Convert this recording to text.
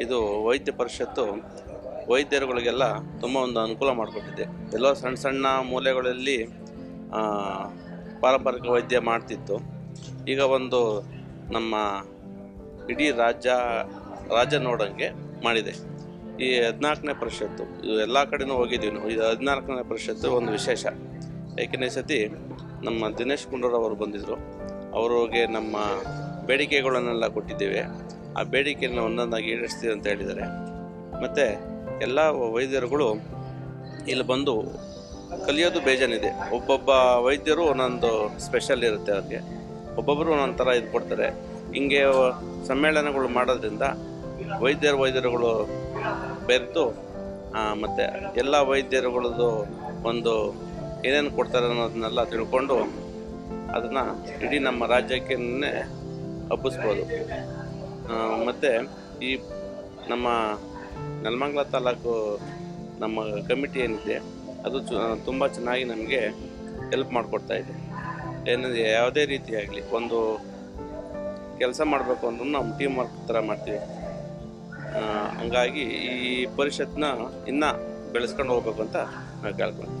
ಇದು ವೈದ್ಯ ಪರಿಷತ್ತು ವೈದ್ಯರುಗಳಿಗೆಲ್ಲ ತುಂಬ ಒಂದು ಅನುಕೂಲ ಮಾಡಿಕೊಟ್ಟಿದೆ. ಎಲ್ಲ ಸಣ್ಣ ಸಣ್ಣ ಮೂಲೆಗಳಲ್ಲಿ ಪಾರಂಪರಿಕ ವೈದ್ಯ ಮಾಡ್ತಿತ್ತು. ಈಗ ಒಂದು ನಮ್ಮ ಇಡೀ ರಾಜ್ಯ ರಾಜ್ಯ ನೋಡೋಂಗೆ ಮಾಡಿದೆ. ಈ ಹದಿನಾಲ್ಕನೇ ಪರಿಷತ್ತು, ಇದು ಎಲ್ಲ ಕಡೆನೂ ಹೋಗಿದ್ದೀವಿ ನಾವು. ಇದು ಹದಿನಾಲ್ಕನೇ ಪರಿಷತ್ತು ಒಂದು ವಿಶೇಷ. ಏಕೆಂದರೆ ಸತಿ ನಮ್ಮ ದಿನೇಶ್ ಗುಂಡೂರವರು ಬಂದಿದ್ದರು ಅವ್ರಿಗೆ ನಮ್ಮ ಬೇಡಿಕೆಗಳನ್ನೆಲ್ಲ ಕೊಟ್ಟಿದ್ದೇವೆ. ಆ ಬೇಡಿಕೆಯನ್ನು ಒಂದೊಂದಾಗಿ ಈಡೇರಿಸ್ತೀವಿ ಅಂತ ಹೇಳಿದ್ದಾರೆ. ಮತ್ತು ಎಲ್ಲ ವೈದ್ಯರುಗಳು ಇಲ್ಲಿ ಬಂದು ಕಲಿಯೋದು ಬೇಜಾನಿದೆ. ಒಬ್ಬೊಬ್ಬ ವೈದ್ಯರು ಒಂದೊಂದು ಸ್ಪೆಷಲ್ ಇರುತ್ತೆ ಅವ್ರಿಗೆ. ಒಬ್ಬೊಬ್ಬರು ಒಂದೊಂದು ಥರ ಇದು ಕೊಡ್ತಾರೆ. ಹಿಂಗೆ ಸಮ್ಮೇಳನಗಳು ಮಾಡೋದ್ರಿಂದ ವೈದ್ಯರು ವೈದ್ಯರುಗಳು ಬೆರೆತು ಮತ್ತು ಎಲ್ಲ ವೈದ್ಯರುಗಳದ್ದು ಒಂದು ಏನೇನು ಕೊಡ್ತಾರೆ ಅನ್ನೋದನ್ನೆಲ್ಲ ತಿಳ್ಕೊಂಡು ಅದನ್ನು ಇಡೀ ನಮ್ಮ ರಾಜ್ಯಕ್ಕೆ ಹಬ್ಬಿಸ್ಬೋದು. ಮತ್ತು ಈ ನಮ್ಮ ನೆಲಮಂಗಲ ತಾಲೂಕು ನಮ್ಮ ಕಮಿಟಿ ಏನಿದೆ, ಅದು ತುಂಬ ಚೆನ್ನಾಗಿ ನಮಗೆ ಹೆಲ್ಪ್ ಮಾಡಿಕೊಡ್ತಾ ಇದೆ. ಏನಂದರೆ ಯಾವುದೇ ರೀತಿಯಾಗಲಿ ಒಂದು ಕೆಲಸ ಮಾಡಬೇಕು ಅಂದ್ರೂ ನಾವು ಟೀಮ್ ವರ್ಕ್ ಥರ ಮಾಡ್ತೀವಿ. ಹಂಗಾಗಿ ಈ ಪರಿಷತ್ನ ಇನ್ನೂ ಬೆಳೆಸ್ಕೊಂಡು ಹೋಗ್ಬೇಕು ಅಂತ ನಾವು ಕೇಳ್ಕೊಂತೀವಿ